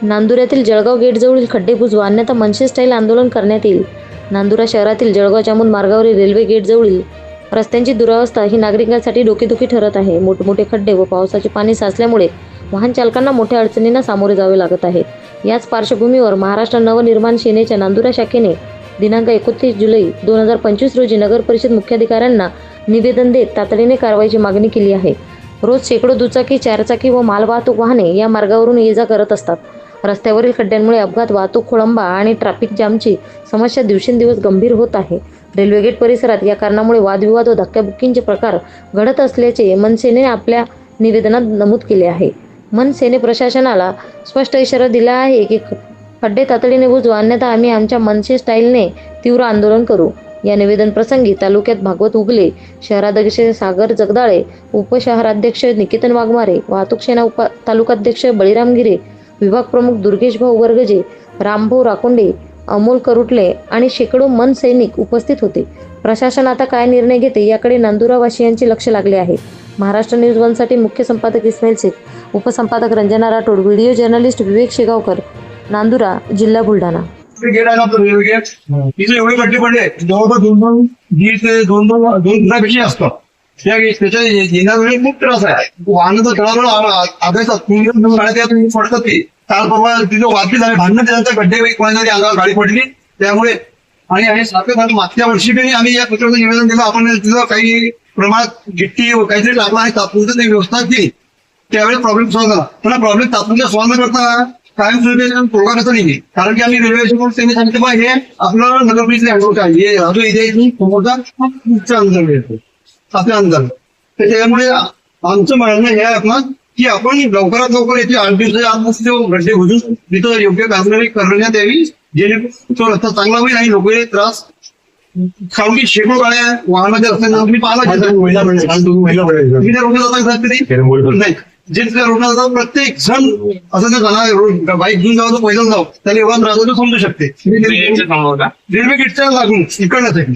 नांदुऱ्यातील जळगाव गेटजवळील खड्डे बुजवा अन्यथा मनसे स्टाईल आंदोलन करण्यात येईल. नांदुरा शहरातील जळगाव जामोद मार्गावरील रेल्वे गेटजवळील रस्त्यांची दुरावस्था ही नागरिकांसाठी डोकेदुखी ठरत आहे. मोठमोठे खड्डे व पावसाचे पाणी साचल्यामुळे वाहन चालकांना मोठ्या अडचणींना सामोरे जावे लागत आहे. याच पार्श्वभूमीवर महाराष्ट्र नवनिर्माण सेनेच्या नांदुरा शाखेने दिनांक एकोणतीस जुलै दोन हजार पंचवीस रोजी नगर परिषद मुख्याधिकाऱ्यांना निवेदन देत तातडीने कारवाईची मागणी केली आहे. रोज शेकडो दुचाकी चारचाकी व मालवाहतूक वाहने या मार्गावरून ये जा करत असतात. रस्त्यावरील खड्ड्यांमुळे अपघात वाहतूक खोळंबा आणि ट्रॅफिक जामची समस्या दिवसेंदिवस गंभीर होत आहे. रेल्वे गेट परिसरात या कारणामुळे वादविवाद व धक्काबुक्कींचे प्रकार घडत असल्याचे मनसेने आपल्या निवेदनात नमूद केले आहे. मनसेने प्रशासनाला स्पष्ट इशारा दिला आहे की खड्डे तातडीने बुजवा अन्यथा आम्ही आमच्या मनसे स्टाईलने तीव्र आंदोलन करू. या निवेदन प्रसंगी तालुक्यात भागवत उगले शहराध्यक्ष सागर जगदाळे उपशहराध्यक्ष निकेतन वाघमारे वाहतूक सेना उप तालुकाध्यक्ष बळीराम गिरे विभाग प्रमुख दुर्गेश भाऊ वर्गजे रामभाऊ राकोंडे अमोल करुटले आणि शेकडो मन सैनिक उपस्थित होते. प्रशासन आता काय निर्णय घेते याकडे नांदुरावासियांचे लक्ष लागले आहे. महाराष्ट्र न्यूज वनसाठी मुख्य संपादक इस्माईल शेख उपसंपादक रंजना राठोड व्हिडिओ जर्नलिस्ट विवेक शेगावकर नांदुरा जिल्हा बुलढाणा. गेट आहे ना तो रेल्वे गेट तिथे एवढे खड्डे पडले जवळपास दोन दोन दीड ते दोन दोन दोन फुटापेक्षा त्याच्या येण्या खूप त्रास आहे वाहन वाहनाचा तळावर आगायचा गाड्या त्या तुम्ही पडतात ते काल परवा तिथं वादळी झाले भांडण त्यानंतर गड्डे कोणाच्या अंगावर गाडी पडली त्यामुळे आणि हे सारखं झालं मागच्या वर्षी तरी आम्ही या पत्राचं निवेदन दिलं आपण तिथं काही प्रमाणात गिट्टी काहीतरी लागला आणि तात्पुरतं ते व्यवस्था केली त्यावेळी प्रॉब्लेम सॉल्व्ह झाला पण प्रॉब्लेम तात्पुरता सॉल्व्ह न करता कायम स्वरूपी तोडगा कसा नाही कारण की आम्ही रेल्वे त्यांनी सांगितलं पाहिजे आपलं नगर परिषद हँडवर्क आहे हे अजून इथे समोरचा खूप अंतर मिळतो अंतर तर त्यामुळे आमचं म्हणणं हे आहे आपण की आपण लवकरात लवकर याची आठ दिवसाच्या आतमध्ये तो गड्डे बुजून तिथं योग्य कामगिरी करण्यात यावी जेणेकरून तो रस्ता चांगला होईल आणि लोक त्रास कारण की शेकडो गाड्या वाहनाच्या रस्त्याने तुम्ही पाहिला जाता का कधी? नाही. जे त्या रोडला जातात प्रत्येक जण असं जर जाणार बाईक घेऊन जाऊ तर पहिलं जाऊ त्याला एवढा त्रास होतो समजू शकते. रेल्वे गेटच्या लागून इकडनंच आहे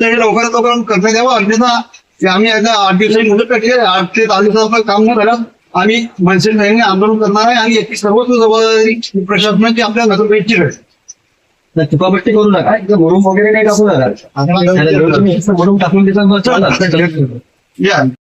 तर हे लवकरात लवकर करण्यात यावं अन्यथा आम्ही आता आठ दिवसाची मुदत टाकली आहे. आठ ते दहा दिवसात काम नाही झालं. आम्ही मनसे आंदोलन करणार आहे आणि याची सर्वच जबाबदारी प्रशासनाची आपल्या नगरपालिकेची राहील चुकापट्टी करू नका. इथं मुरुम वगैरे काही टाकू नका. म्हणून टाकून या.